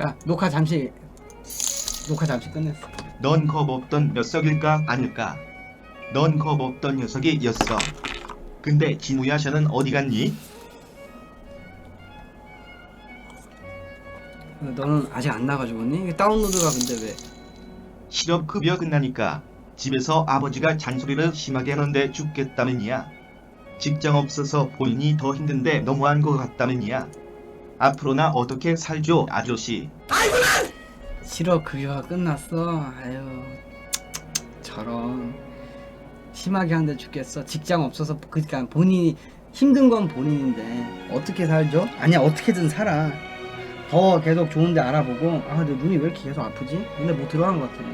야 녹화 잠시 녹화 잠시 끝냈어 넌 겁 없던 녀석일까 아닐까? 넌 겁 없던 녀석이었어. 근데 진우야샤는 어디 갔니? 너는 아직 안 나가지고니? 이게 다운로드가 근데 왜 실업 급여 끝나니까 집에서 아버지가 잔소리를 심하게 하는데 죽겠다면이야. 직장 없어서 본인이 더 힘든데 너무한 것 같다면이야. 앞으로나 어떻게 살죠 아저씨? 실업 급여가 끝났어. 아유 저런. 심하게 한데 죽겠어. 직장 없어서 그니까 본인이 힘든 건 본인인데. 어떻게 살죠? 아니야 어떻게든 살아. 더 계속 좋은데 알아보고. 아 내 눈이 왜 이렇게 계속 아프지? 근데 뭐 들어간 것 같아.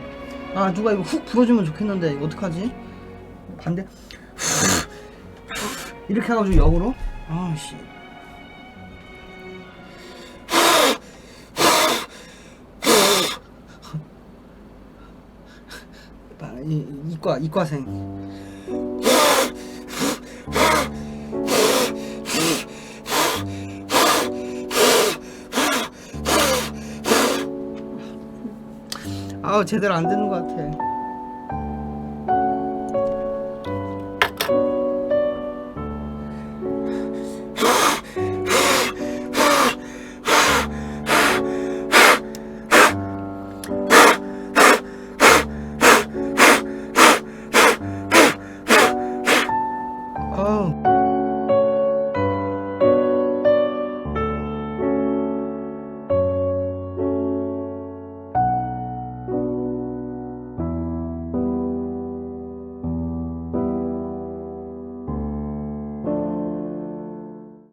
아 누가 이거 훅 불어주면 좋겠는데. 이거 어떡하지? 반대? 이렇게 해가지고 역으로? 아씨 이, 이과 이과생. 아우 제대로 안 되는 것 같아 Oh.